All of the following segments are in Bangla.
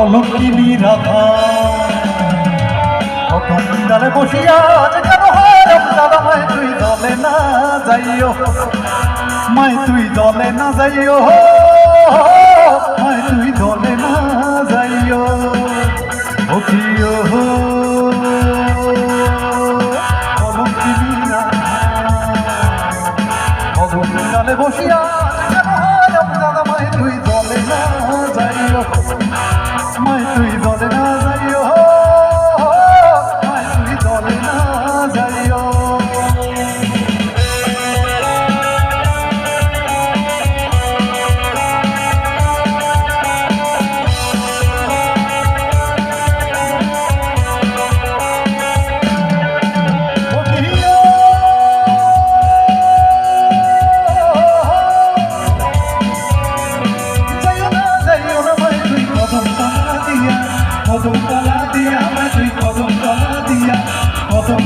অলঙ্কিনী রাধা। কখন ডালে বসিয়া কেন হারাম দাদা মাই তুই দলে না যাইও। মাই তুই দলে না যাইও। মাই তুই দলে না যাইও। ও বসিয়া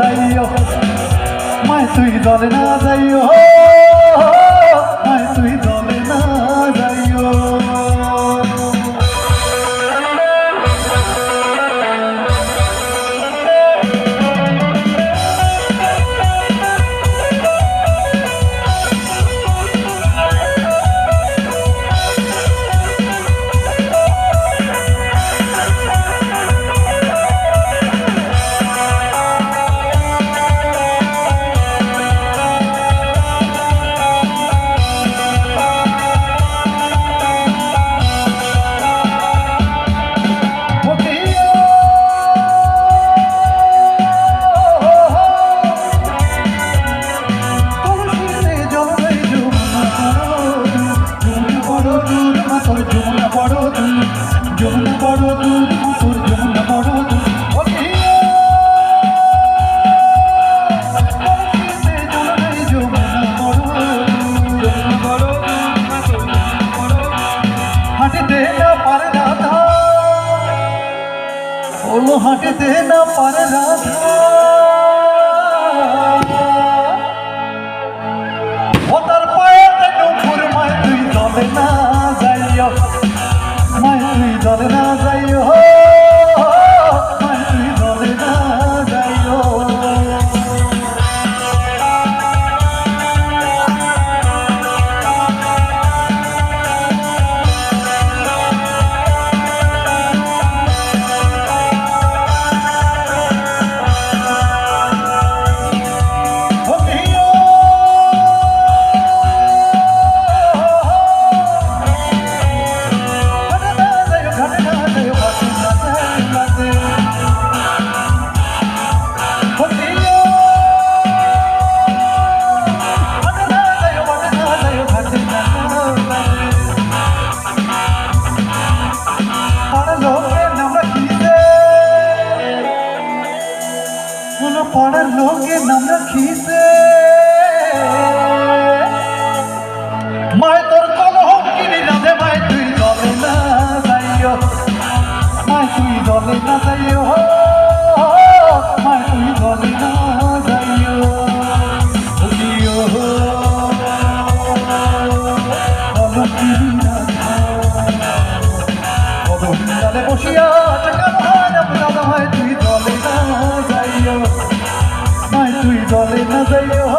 যাইও। মাই তুই দলে না যাইও। ওলো হাঁটতে না পারে রাধা। ও তার পায়েতে নুপুর মায় তুই দলে না লোকের নাম রাখিছে। মায় তোর কলহ কিনি রাধে মায়, তুই দলে না যাইও। মায় তুই দলে না যাইও। মায় তুই দলে না যাইও। ওলিও কলহ কিনি রাধা কদমডালে বসিয়া টাকা ভাড়া দাদা ভাই তুই দলে না যাইও